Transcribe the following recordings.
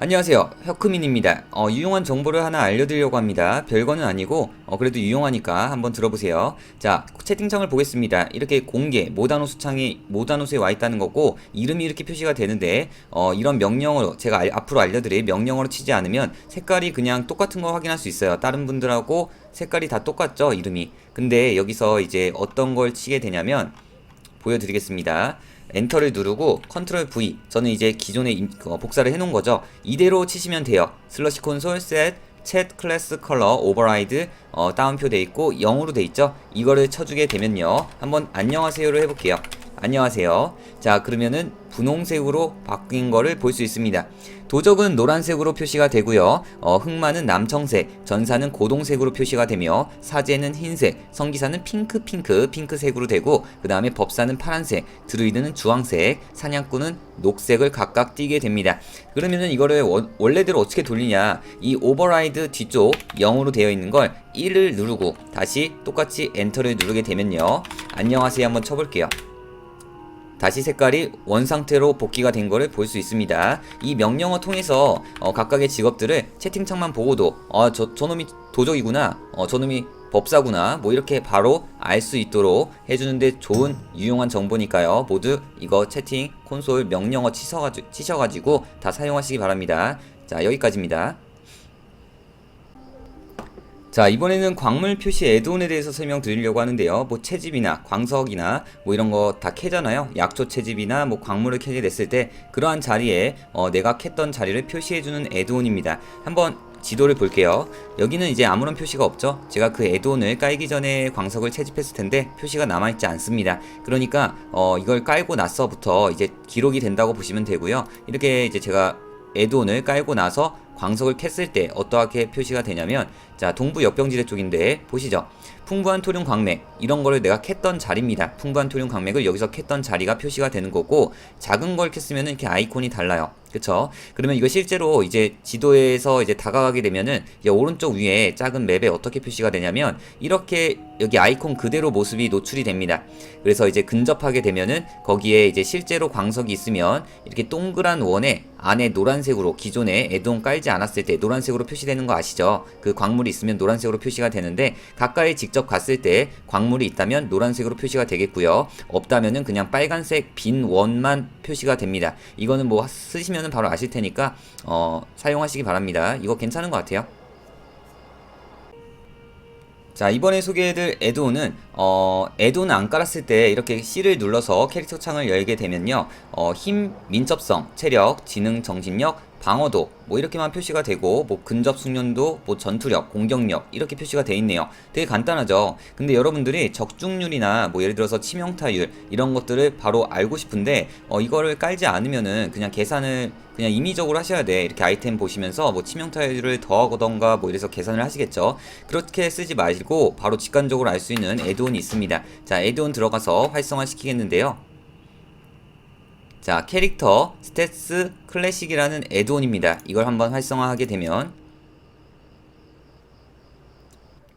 안녕하세요. 혁크민입니다. 어, 유용한 정보를 하나 알려드리려고 합니다. 별거는 아니고, 어, 그래도 유용하니까 한번 들어보세요. 자, 채팅창을 보겠습니다. 이렇게 공개, 모다노스 창이 모다노스에 와 있다는 거고, 이름이 이렇게 표시가 되는데, 어, 이런 명령어로, 제가 알- 앞으로 알려드릴 명령어로 치지 않으면 색깔이 그냥 똑같은 거 확인할 수 있어요. 다른 분들하고 색깔이 다 똑같죠, 이름이. 근데 여기서 이제 어떤 걸 치게 되냐면, 보여드리겠습니다. 엔터를 누르고 컨트롤 V. 저는 이제 기존에 임- 어, 복사를 해놓은 거죠. 이대로 치시면 돼요. 슬러시 콘솔 셋 챗 클래스 컬러 오버라이드 어, 다운표 돼 있고 0으로 돼 있죠. 이거를 쳐주게 되면요. 한번 안녕하세요를 해볼게요 안녕하세요. 자 그러면은 분홍색으로 바뀐 거를 볼 수 있습니다. 도적은 노란색으로 표시가 되고요. 어, 흑마는 남청색 전사는 고동색으로 표시가 되며 사제는 흰색 성기사는 핑크 핑크 핑크색으로 되고 그 다음에 법사는 파란색 드루이드는 주황색 사냥꾼은 녹색을 각각 띠게 됩니다. 그러면은 이거를 원, 원래대로 어떻게 돌리냐? 이 오버라이드 뒤쪽 0으로 되어 있는 걸 1을 누르고 다시 똑같이 엔터를 누르게 되면요. 안녕하세요. 한번 쳐볼게요 다시 색깔이 원상태로 복귀가 된 거를 볼수 있습니다. 이 명령어 통해서 어, 각각의 직업들을 채팅창만 보고도 어, 저, 저놈이 도적이구나, 어, 저놈이 법사구나, 뭐 이렇게 바로 알 수 있도록 해주는데 좋은 유용한 정보니까요. 모두 이거 채팅 콘솔 명령어 치셔가지고, 치셔가지고 다 사용하시기 바랍니다. 자 여기까지입니다. 자 이번에는 광물 표시 애드온에 대해서 설명드리려고 하는데요. 뭐 채집이나 광석이나 뭐 이런 거 다 캐잖아요. 약초 채집이나 뭐 광물을 캐게 됐을 때 그러한 자리에 어, 내가 캤던 자리를 표시해주는 애드온입니다. 한번 지도를 볼게요. 여기는 이제 아무런 표시가 없죠? 제가 그 애드온을 깔기 전에 광석을 채집했을 텐데 표시가 남아있지 않습니다. 그러니까 어, 이걸 깔고 나서부터 이제 기록이 된다고 보시면 되고요. 이렇게 이제 제가 애드온을 깔고 나서 광석을 캤을 때 어떠하게 표시가 되냐면 자 동부 역병지대 쪽인데 보시죠. 풍부한 토륨 광맥 이런 거를 내가 캤던 자리입니다. 풍부한 토륨 광맥을 여기서 캤던 자리가 표시가 되는 거고 작은 걸 캤으면 이렇게 아이콘이 달라요 그쵸 그러면 이거 실제로 이제 지도에서 이제 다가가게 되면은 이제 오른쪽 위에 작은 맵에 어떻게 표시가 되냐면 이렇게 여기 아이콘 그대로 모습이 노출이 됩니다 그래서 이제 근접하게 되면은 거기에 이제 실제로 광석이 있으면 이렇게 동그란 원에 안에 노란색으로 기존에 애동 깔지 않았을 때 노란색으로 표시되는 거 아시죠? 그 광물이 있으면 노란색으로 표시가 되는데 가까이 직접 갔을 때 광물이 있다면 노란색으로 표시가 되겠고요. 없다면은 그냥 빨간색 빈 원만 표시가 됩니다. 이거는 뭐 쓰시면 은 바로 아실 테니까 어, 사용하시기 바랍니다. 이거 괜찮은 것 같아요. 자 이번에 소개해드릴 애드온은 어, 애드온 안 깔았을 때 이렇게 C를 눌러서 캐릭터 창을 열게 되면요 어, 힘, 민첩성, 체력, 지능, 정신력, 방어도 뭐 이렇게만 표시가 되고 뭐 근접 숙련도, 뭐 전투력, 공격력 이렇게 표시가 돼 있네요. 되게 간단하죠. 근데 여러분들이 적중률이나 뭐 예를 들어서 치명타율 이런 것들을 바로 알고 싶은데 어, 이거를 깔지 않으면은 그냥 계산을 그냥 임의적으로 하셔야 돼. 이렇게 아이템 보시면서 뭐 치명타율을 더하거던가 뭐 이래서 계산을 하시겠죠. 그렇게 쓰지 마시고 바로 직관적으로 알 수 있는 애드온이 있습니다. 자, 애드온 들어가서 활성화 시키겠는데요. 자, 캐릭터 스탯스 클래식이라는 애드온입니다. 이걸 한번 활성화하게 되면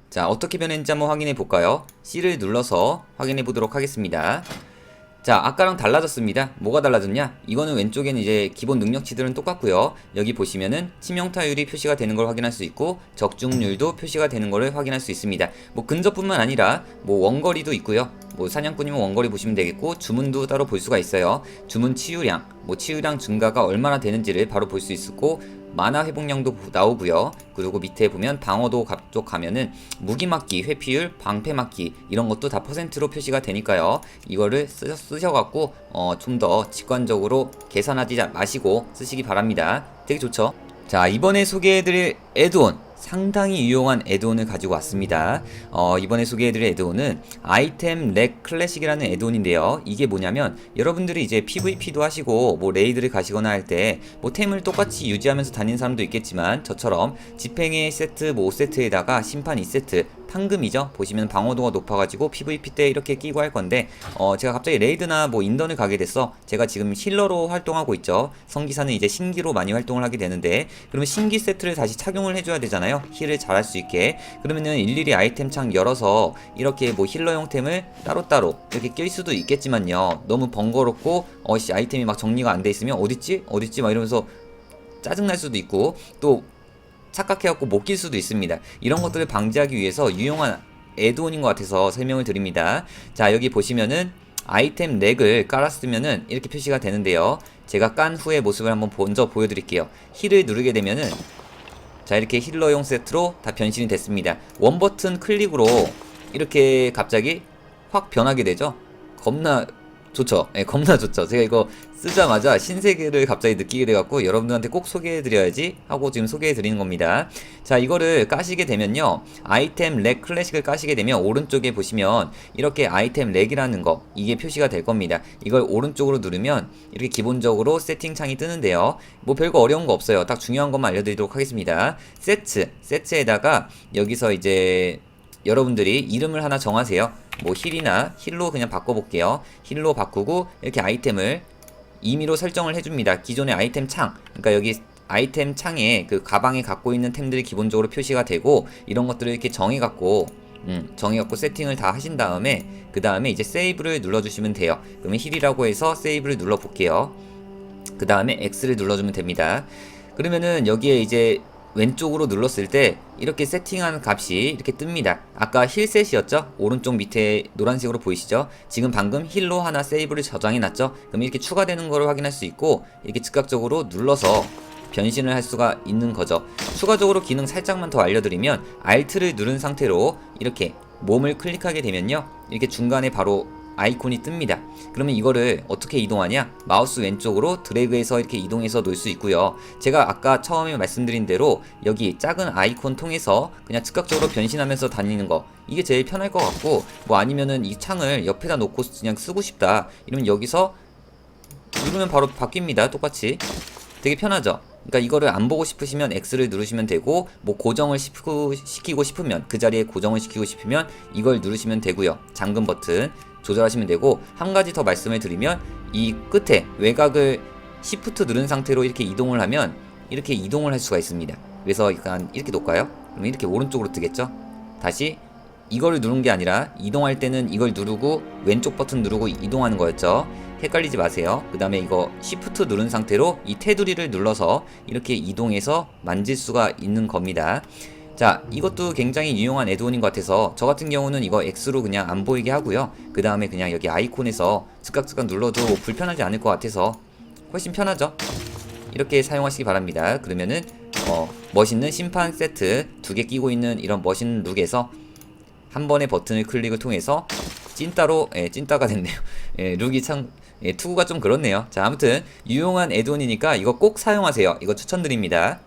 자, 어떻게 변했는지 한번 확인해 볼까요? C를 눌러서 확인해 보도록 하겠습니다. 자, 아까랑 달라졌습니다. 뭐가 달라졌냐? 이거는 왼쪽에는 이제 기본 능력치들은 똑같고요. 여기 보시면은 치명타율이 표시가 되는 걸 확인할 수 있고 적중률도 표시가 되는 것을 확인할 수 있습니다. 뭐 근접뿐만 아니라 뭐 원거리도 있고요. 뭐 사냥꾼이면 원거리 보시면 되겠고 주문도 따로 볼 수가 있어요. 주문 치유량, 뭐 치유량 증가가 얼마나 되는지를 바로 볼 수 있고 만화 회복량도 나오고요. 그리고 밑에 보면 방어도 쪽 가면은 무기 맞기, 회피율, 방패 맞기 이런 것도 다 퍼센트로 표시가 되니까요. 이거를 쓰, 쓰셔 갖고 어, 좀 더 직관적으로 계산하지 마시고 쓰시기 바랍니다. 되게 좋죠? 자 이번에 소개해드릴 애드온 상당히 유용한 애드온을 가지고 왔습니다. 어, 이번에 소개해드릴 애드온은 아이템 렉 클래식이라는 애드온인데요. 이게 뭐냐면 여러분들이 이제 PVP도 하시고 뭐 레이드를 가시거나 할 때 뭐 템을 똑같이 유지하면서 다니는 사람도 있겠지만 저처럼 집행의 세트 뭐 5세트에다가 심판 2세트 판금이죠. 보시면 방어도가 높아가지고 PVP 때 이렇게 끼고 할 건데 어 제가 갑자기 레이드나 뭐 인던을 가게 됐어. 제가 지금 힐러로 활동하고 있죠. 성기사는 이제 신기로 많이 활동을 하게 되는데 그러면 신기 세트를 다시 착용을 해줘야 되잖아요. 힐을 잘할 수 있게 그러면은 일일이 아이템 창 열어서 이렇게 뭐 힐러용 템을 따로따로 이렇게 낄 수도 있겠지만요. 너무 번거롭고 어씨 아이템이 막 정리가 안 돼 있으면 어딨지 어딨지 막 이러면서 짜증날 수도 있고 또 착각해갖고 못 낄 수도 있습니다. 이런 것들을 방지하기 위해서 유용한 애드온인 것 같아서 설명을 드립니다. 자 여기 보시면은 아이템 렉을 깔았으면은 이렇게 표시가 되는데요. 제가 깐 후의 모습을 한번 먼저 보여드릴게요. 힐을 누르게 되면은 자 이렇게 힐러용 세트로 다 변신이 됐습니다. 원 버튼 클릭으로 이렇게 갑자기 확 변하게 되죠. 겁나 좋죠. 예, 겁나 좋죠. 제가 이거 쓰자마자 신세계를 갑자기 느끼게 돼갖고 여러분들한테 꼭 소개해드려야지 하고 지금 소개해드리는 겁니다. 자, 이거를 까시게 되면요. 아이템 렉 클래식을 까시게 되면 오른쪽에 보시면 이렇게 아이템 렉이라는 거 이게 표시가 될 겁니다. 이걸 오른쪽으로 누르면 이렇게 기본적으로 세팅 창이 뜨는데요. 뭐 별거 어려운 거 없어요. 딱 중요한 것만 알려드리도록 하겠습니다. 세트, 세트에다가 여기서 이제 여러분들이 이름을 하나 정하세요. 뭐 힐이나 힐로 그냥 바꿔볼게요. 힐로 바꾸고 이렇게 아이템을 임의로 설정을 해줍니다. 기존의 아이템 창, 그러니까 여기 아이템 창에 그 가방에 갖고 있는 템들이 기본적으로 표시가 되고 이런 것들을 이렇게 정해갖고 음, 정해갖고 세팅을 다 하신 다음에 그 다음에 이제 세이브를 눌러주시면 돼요. 그러면 힐이라고 해서 세이브를 눌러볼게요. 그 다음에 X를 눌러주면 됩니다. 그러면은 여기에 이제 왼쪽으로 눌렀을 때 이렇게 세팅한 값이 이렇게 뜹니다. 아까 힐셋이었죠? 오른쪽 밑에 노란색으로 보이시죠? 지금 방금 힐로 하나 세이브를 저장해 놨죠? 그럼 이렇게 추가되는 거를 확인할 수 있고 이렇게 즉각적으로 눌러서 변신을 할 수가 있는 거죠. 추가적으로 기능 살짝만 더 알려드리면 Alt를 누른 상태로 이렇게 몸을 클릭하게 되면요. 이렇게 중간에 바로 아이콘이 뜹니다. 그러면 이거를 어떻게 이동하냐? 마우스 왼쪽으로 드래그해서 이렇게 이동해서 놓을 수 있고요. 제가 아까 처음에 말씀드린 대로 여기 작은 아이콘 통해서 그냥 즉각적으로 변신하면서 다니는 거 이게 제일 편할 것 같고 뭐 아니면은 이 창을 옆에다 놓고 그냥 쓰고 싶다 이러면 여기서 누르면 바로 바뀝니다. 똑같이 되게 편하죠. 그러니까 이거를 안 보고 싶으시면 X를 누르시면 되고 뭐 고정을 시키고, 싶으면 그 자리에 고정을 시키고 싶으면 이걸 누르시면 되고요. 잠금 버튼 조절하시면 되고 한 가지 더 말씀을 드리면 이 끝에 외곽을 Shift 누른 상태로 이렇게 이동을 하면 이렇게 이동을 할 수가 있습니다. 그래서 약간 이렇게 놓을까요? 그러면 이렇게 오른쪽으로 뜨겠죠? 다시 이거를 누른 게 아니라 이동할 때는 이걸 누르고 왼쪽 버튼 누르고 이동하는 거였죠. 헷갈리지 마세요. 그 다음에 이거 Shift 누른 상태로 이 테두리를 눌러서 이렇게 이동해서 만질 수가 있는 겁니다. 자, 이것도 굉장히 유용한 애드온인 것 같아서 저 같은 경우는 이거 X로 그냥 안 보이게 하고요. 그 다음에 그냥 여기 아이콘에서 즉각즉각 눌러도 불편하지 않을 것 같아서 훨씬 편하죠? 이렇게 사용하시기 바랍니다. 그러면은 어, 멋있는 심판 세트 두 개 끼고 있는 이런 멋있는 룩에서 한 번의 버튼을 클릭을 통해서 찐따로 예, 찐따가 됐네요. 예, 룩이 참 예, 투구가 좀 그렇네요. 자, 아무튼 유용한 애드온이니까 이거 꼭 사용하세요. 이거 추천드립니다.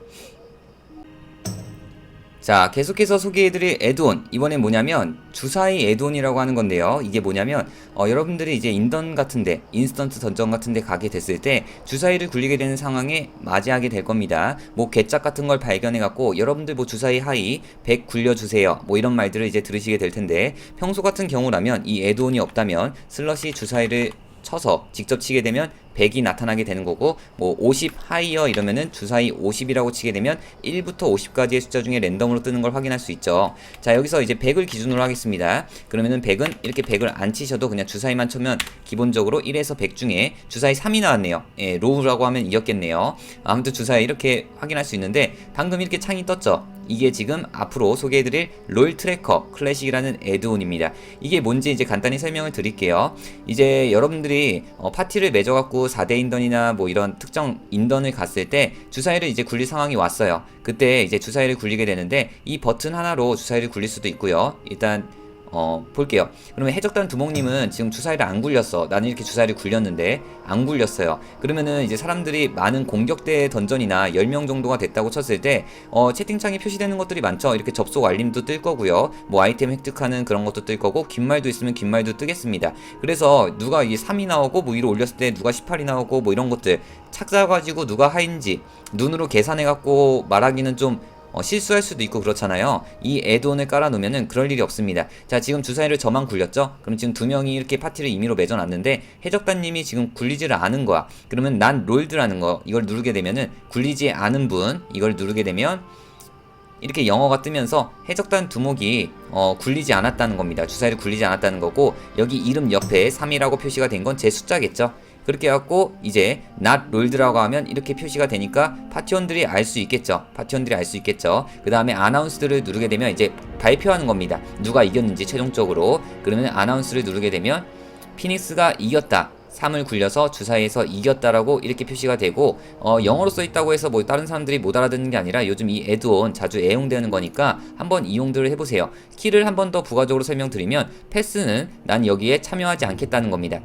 자, 계속해서 소개해드릴 애드온. 이번엔 뭐냐면, 주사위 애드온이라고 하는 건데요. 이게 뭐냐면, 어, 여러분들이 이제 인던 같은데, 인스턴트 던전 같은데 가게 됐을 때, 주사위를 굴리게 되는 상황에 맞이하게 될 겁니다. 뭐, 개짝 같은 걸 발견해 갖고, 여러분들 뭐 주사위 하이 100 굴려주세요. 뭐 이런 말들을 이제 들으시게 될 텐데, 평소 같은 경우라면, 이 애드온이 없다면, 슬러시 주사위를 쳐서 직접 치게 되면 100이 나타나게 되는 거고 뭐 50 하이어 이러면은 주사위 50이라고 치게 되면 1부터 50까지의 숫자 중에 랜덤으로 뜨는 걸 확인할 수 있죠. 자, 여기서 이제 100을 기준으로 하겠습니다. 그러면은 100은 이렇게 100을 안 치셔도 그냥 주사위만 쳐면 기본적으로 1에서 100 중에 주사위 3이 나왔네요. 예, 로우라고 하면 이었겠네요. 아무튼 주사위 이렇게 확인할 수 있는데 방금 이렇게 창이 떴죠. 이게 지금 앞으로 소개해드릴 롤 트래커 클래식이라는 애드온입니다. 이게 뭔지 이제 간단히 설명을 드릴게요. 이제 여러분들이 어, 파티를 맺어갖고 4대 인던이나 뭐 이런 특정 인던을 갔을 때 주사위를 이제 굴릴 상황이 왔어요. 그때 이제 주사위를 굴리게 되는데 이 버튼 하나로 주사위를 굴릴 수도 있고요. 일단 어, 볼게요. 그러면 해적단 두목님은 지금 주사위를 안 굴렸어. 나는 이렇게 주사위를 굴렸는데 안 굴렸어요. 그러면은 이제 사람들이 많은 공격대 던전이나 10명 정도가 됐다고 쳤을 때 어, 채팅창에 표시되는 것들이 많죠. 이렇게 접속 알림도 뜰 거고요. 뭐 아이템 획득하는 그런 것도 뜰 거고 긴 말도 있으면 긴 말도 뜨겠습니다. 그래서 누가 이게 3이 나오고 뭐 위로 올렸을 때 누가 18이 나오고 뭐 이런 것들 찾아가지고 누가 하인지 눈으로 계산해갖고 말하기는 좀 어, 실수할 수도 있고 그렇잖아요. 이 애드온을 깔아놓으면은 그럴 일이 없습니다. 자, 지금 주사위를 저만 굴렸죠? 그럼 지금 두 명이 이렇게 파티를 임의로 맺어놨는데 해적단님이 지금 굴리지를 않은 거야. 그러면 난 롤드라는 거 이걸 누르게 되면은 굴리지 않은 분 이걸 누르게 되면 이렇게 영어가 뜨면서 해적단 두목이 어, 굴리지 않았다는 겁니다. 주사위를 굴리지 않았다는 거고 여기 이름 옆에 3이라고 표시가 된 건 제 숫자겠죠. 그렇게 해갖고 이제 not rolled라고 하면 이렇게 표시가 되니까 파티원들이 알 수 있겠죠. 파티원들이 알 수 있겠죠. 그 다음에 announce를 누르게 되면 이제 발표하는 겁니다. 누가 이겼는지 최종적으로. 그러면 announce를 누르게 되면 피닉스가 이겼다. 3을 굴려서 주사위에서 이겼다라고 이렇게 표시가 되고 어, 영어로 써 있다고 해서 뭐 다른 사람들이 못 알아듣는 게 아니라 요즘 이 애드온 자주 애용되는 거니까 한번 이용들을 해보세요. 키를 한 번 더 부가적으로 설명드리면 패스는 난 여기에 참여하지 않겠다는 겁니다.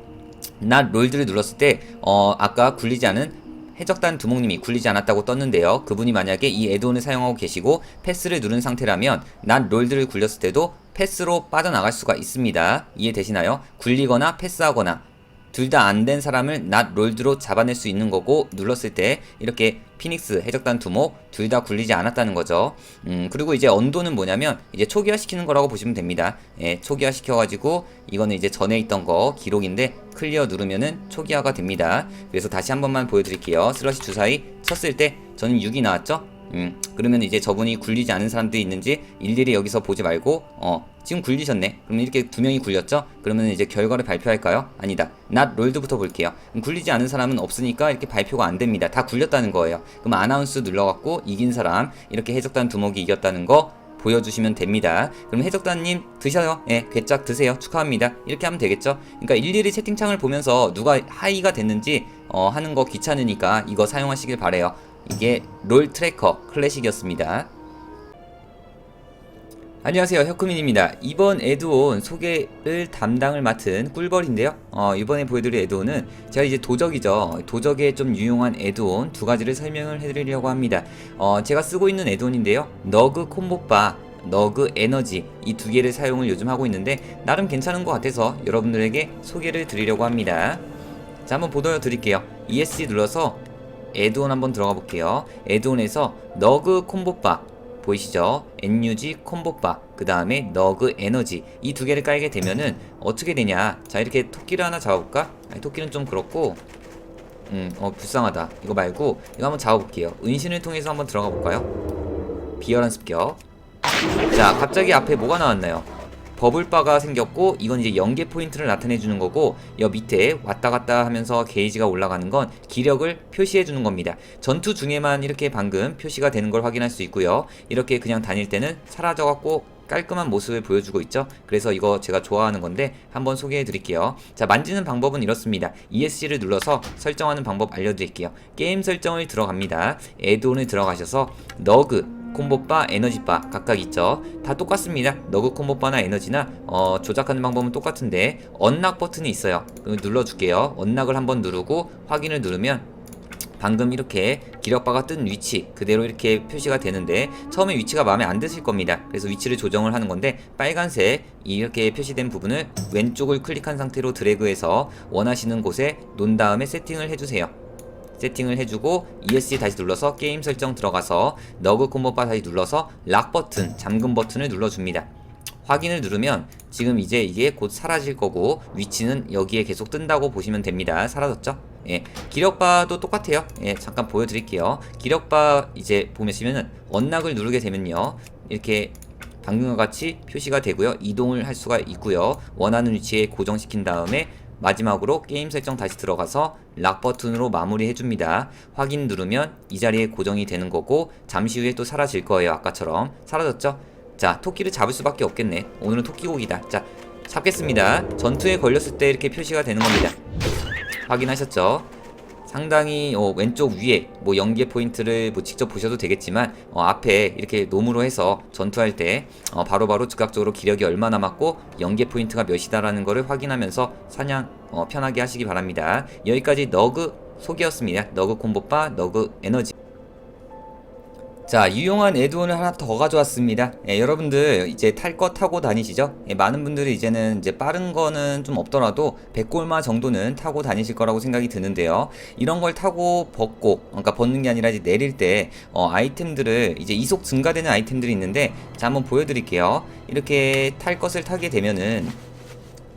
Not rolled를 눌렀을 때 어, 아까 굴리지 않은 해적단 두목님이 굴리지 않았다고 떴는데요. 그분이 만약에 이 애드온을 사용하고 계시고 패스를 누른 상태라면 not rolled를 굴렸을 때도 패스로 빠져나갈 수가 있습니다. 이해 되시나요? 굴리거나 패스하거나 둘 다 안 된 사람을 not rolled로 잡아낼 수 있는 거고 눌렀을 때 이렇게 피닉스 해적단 두목 둘 다 굴리지 않았다는 거죠. 음 그리고 이제 언도는 뭐냐면 이제 초기화 시키는 거라고 보시면 됩니다. 예, 초기화 시켜가지고 이거는 이제 전에 있던 거 기록인데 클리어 누르면은 초기화가 됩니다. 그래서 다시 한 번만 보여드릴게요. 슬러시 주사위 쳤을 때 저는 6이 나왔죠. 음, 그러면 이제 저분이 굴리지 않은 사람들이 있는지 일일이 여기서 보지 말고, 어, 지금 굴리셨네. 그러면 이렇게 두 명이 굴렸죠? 그러면 이제 결과를 발표할까요? 아니다. not rolled부터 볼게요. 굴리지 않은 사람은 없으니까 이렇게 발표가 안 됩니다. 다 굴렸다는 거예요. 그럼 아나운스 눌러갖고 이긴 사람, 이렇게 해적단 두목이 이겼다는 거 보여주시면 됩니다. 그럼 해적단님 드셔요. 예, 괴짝 드세요. 축하합니다. 이렇게 하면 되겠죠? 그러니까 일일이 채팅창을 보면서 누가 하이가 됐는지 어, 하는 거 귀찮으니까 이거 사용하시길 바래요. 이게 롤 트래커 클래식이었습니다. 안녕하세요 혁크민입니다. 이번 에드온 소개를 담당을 맡은 꿀벌인데요. 어, 이번에 보여드릴 에드온은 제가 이제 도적이죠. 도적에 좀 유용한 에드온 두 가지를 설명을 해드리려고 합니다. 어, 제가 쓰고 있는 에드온인데요. 너그 콤보바 너그 에너지 이 두 개를 사용을 요즘 하고 있는데 나름 괜찮은 것 같아서 여러분들에게 소개를 드리려고 합니다. 자 한번 보여드릴게요. ESC 눌러서 에드온 한번 들어가 볼게요 에드온에서 너그 콤보바 보이시죠? NUG 콤보바 그 다음에 너그 에너지 이 두 개를 깔게 되면은 어떻게 되냐 자 이렇게 토끼를 하나 잡아볼까? 아니 토끼는 좀 그렇고 음 어 불쌍하다 이거 말고 이거 한번 잡아볼게요 은신을 통해서 한번 들어가 볼까요? 비열한 습격 자 갑자기 앞에 뭐가 나왔나요? 버블바가 생겼고 이건 이제 연계 포인트를 나타내 주는 거고 여 밑에 왔다 갔다 하면서 게이지가 올라가는 건 기력을 표시해 주는 겁니다. 전투 중에만 이렇게 방금 표시가 되는 걸 확인할 수 있고요. 이렇게 그냥 다닐 때는 사라져 갖고 깔끔한 모습을 보여주고 있죠. 그래서 이거 제가 좋아하는 건데 한번 소개해 드릴게요. 자, 만지는 방법은 이렇습니다. ESC를 눌러서 설정하는 방법 알려드릴게요. 게임 설정을 들어갑니다. 에드온을 들어가셔서 너그 콤보바, 에너지바 각각 있죠. 다 똑같습니다. 너그 콤보바나 에너지나 어, 조작하는 방법은 똑같은데 언락 버튼이 있어요. 눌러줄게요. 언락을 한번 누르고 확인을 누르면 방금 이렇게 기력바가 뜬 위치 그대로 이렇게 표시가 되는데 처음에 위치가 마음에 안 드실 겁니다. 그래서 위치를 조정을 하는 건데 빨간색 이렇게 표시된 부분을 왼쪽을 클릭한 상태로 드래그해서 원하시는 곳에 놓은 다음에 세팅을 해주세요. 세팅을 해주고 ESC 다시 눌러서 게임 설정 들어가서 너그 콤보바 다시 눌러서 락 버튼 잠금 버튼을 눌러줍니다. 확인을 누르면 지금 이제 이게 곧 사라질 거고 위치는 여기에 계속 뜬다고 보시면 됩니다. 사라졌죠? 예, 기력바도 똑같아요. 예, 잠깐 보여드릴게요. 기력바 이제 보시면은 언락을 누르게 되면요. 이렇게 방금과 같이 표시가 되고요. 이동을 할 수가 있고요. 원하는 위치에 고정시킨 다음에 마지막으로 게임 설정 다시 들어가서 락 버튼으로 마무리 해줍니다. 확인 누르면 이 자리에 고정이 되는 거고 잠시 후에 또 사라질 거예요. 아까처럼 사라졌죠? 자 토끼를 잡을 수밖에 없겠네. 오늘은 토끼고기다. 자 잡겠습니다. 전투에 걸렸을 때 이렇게 표시가 되는 겁니다. 확인하셨죠? 상당히 어, 왼쪽 위에 뭐 연계 포인트를 뭐 직접 보셔도 되겠지만 어, 앞에 이렇게 놈으로 해서 전투할 때 어, 바로바로 즉각적으로 기력이 얼마 남았고 연계 포인트가 몇이다라는 것을 확인하면서 사냥 어, 편하게 하시기 바랍니다. 여기까지 너그 소개였습니다. 너그 콤보바, 너그 에너지. 자, 유용한 에드온을 하나 더 가져왔습니다. 예, 여러분들 이제 탈 거 타고 다니시죠? 예, 많은 분들이 이제는 이제 빠른 거는 좀 없더라도 100골마 정도는 타고 다니실 거라고 생각이 드는데요. 이런 걸 타고 벗고, 그러니까 벗는 게 아니라 이제 내릴 때 어, 아이템들을 이제 이속 증가되는 아이템들이 있는데 자, 한번 보여드릴게요. 이렇게 탈 것을 타게 되면은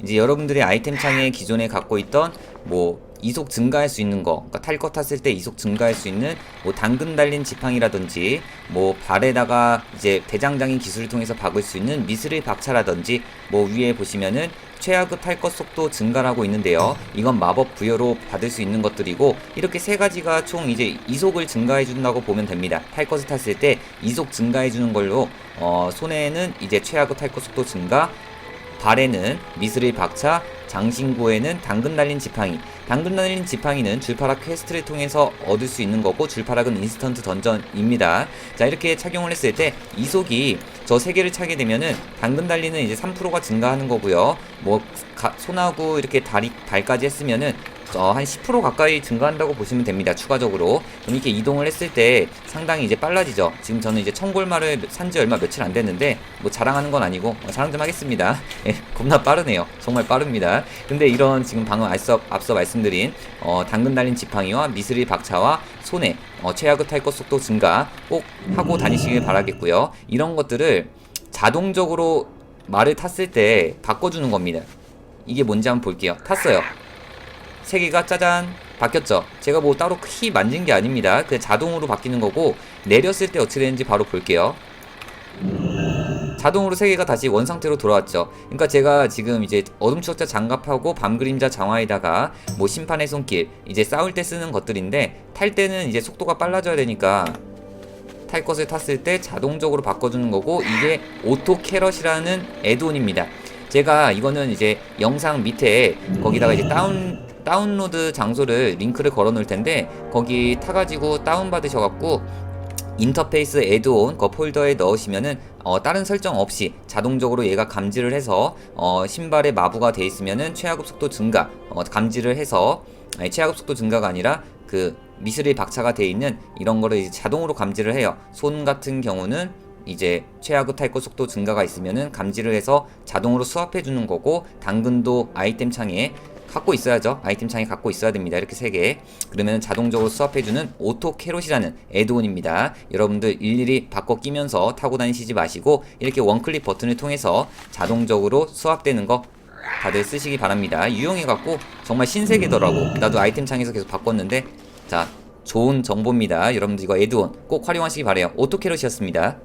이제 여러분들의 아이템 창에 기존에 갖고 있던 뭐 이속 증가할 수 있는 거, 그러니까 탈 거 탔을 때 이속 증가할 수 있는 뭐 당근 달린 지팡이라든지 뭐 발에다가 이제 대장장인 기술을 통해서 박을 수 있는 미스릴 박차라든지 뭐 위에 보시면은 최하급 탈것 속도 증가라고 있는데요. 이건 마법 부여로 받을 수 있는 것들이고 이렇게 세 가지가 총 이제 이속을 증가해 준다고 보면 됩니다. 탈 것을 탔을 때 이속 증가해 주는 걸로 어 손에는 이제 최하급 탈것 속도 증가, 발에는 미스릴 박차, 장신구에는 당근 달린 지팡이. 당근 달린 지팡이는 줄파락 퀘스트를 통해서 얻을 수 있는 거고 줄파락은 인스턴트 던전입니다. 자 이렇게 착용을 했을 때 이속이 저 세 개를 차게 되면은 당근 달리는 이제 3%가 증가하는 거고요. 뭐 가- 손하고 이렇게 다리 발까지 했으면은 어, 한10% 가까이 증가한다고 보시면 됩니다. 추가적으로. 그럼 이렇게 이동을 했을 때 상당히 이제 빨라지죠. 지금 저는 이제 청골마를 산지 얼마 며칠 안 됐는데 뭐 자랑하는 건 아니고 어, 자랑 좀 하겠습니다. 예, 겁나 빠르네요. 정말 빠릅니다. 근데 이런 지금 방금 앞서, 앞서 말씀드린 어, 당근 달린 지팡이와 미스릴 박차와 손에 어, 최하급 탈것 속도 증가 꼭 하고 다니시길 바라겠고요. 이런 것들을 자동적으로 말을 탔을 때 바꿔주는 겁니다. 이게 뭔지 한번 볼게요. 탔어요. 세 개가 짜잔 바뀌었죠. 제가 뭐 따로 크게 만진 게 아닙니다. 그냥 자동으로 바뀌는 거고 내렸을 때 어떻게 되는지 바로 볼게요. 자동으로 세 개가 다시 원 상태로 돌아왔죠. 그러니까 제가 지금 이제 어둠 추적자 장갑하고 밤 그림자 장화에다가 뭐 심판의 손길 이제 싸울 때 쓰는 것들인데 탈 때는 이제 속도가 빨라져야 되니까 탈 것을 탔을 때 자동적으로 바꿔주는 거고 이게 오토 캐럿이라는 애드온입니다. 제가 이거는 이제 영상 밑에 거기다가 이제 다운 다운로드 장소를 링크를 걸어 놓을 텐데 거기 타가지고 다운 받으셔갖고 인터페이스 애드온 그 폴더에 넣으시면은 어, 다른 설정 없이 자동적으로 얘가 감지를 해서 어, 신발에 마부가 돼 있으면은 최하급 속도 증가 어, 감지를 해서 아니, 최하급 속도 증가가 아니라 그 미스릴 박차가 돼 있는 이런 거를 이제 자동으로 감지를 해요. 손 같은 경우는 이제 최하급 탈것 속도 증가가 있으면은 감지를 해서 자동으로 수합해 주는 거고 당근도 아이템 창에 갖고 있어야죠. 아이템 창에 갖고 있어야 됩니다. 이렇게 세 개. 그러면 자동적으로 수합해주는 오토 캐롯이라는 애드온입니다. 여러분들 일일이 바꿔 끼면서 타고 다니시지 마시고 이렇게 원클릭 버튼을 통해서 자동적으로 수합되는 거 다들 쓰시기 바랍니다. 유용해갖고 정말 신세계더라고. 나도 아이템 창에서 계속 바꿨는데 자 좋은 정보입니다. 여러분들 이거 애드온 꼭 활용하시기 바래요. 오토 캐롯이었습니다.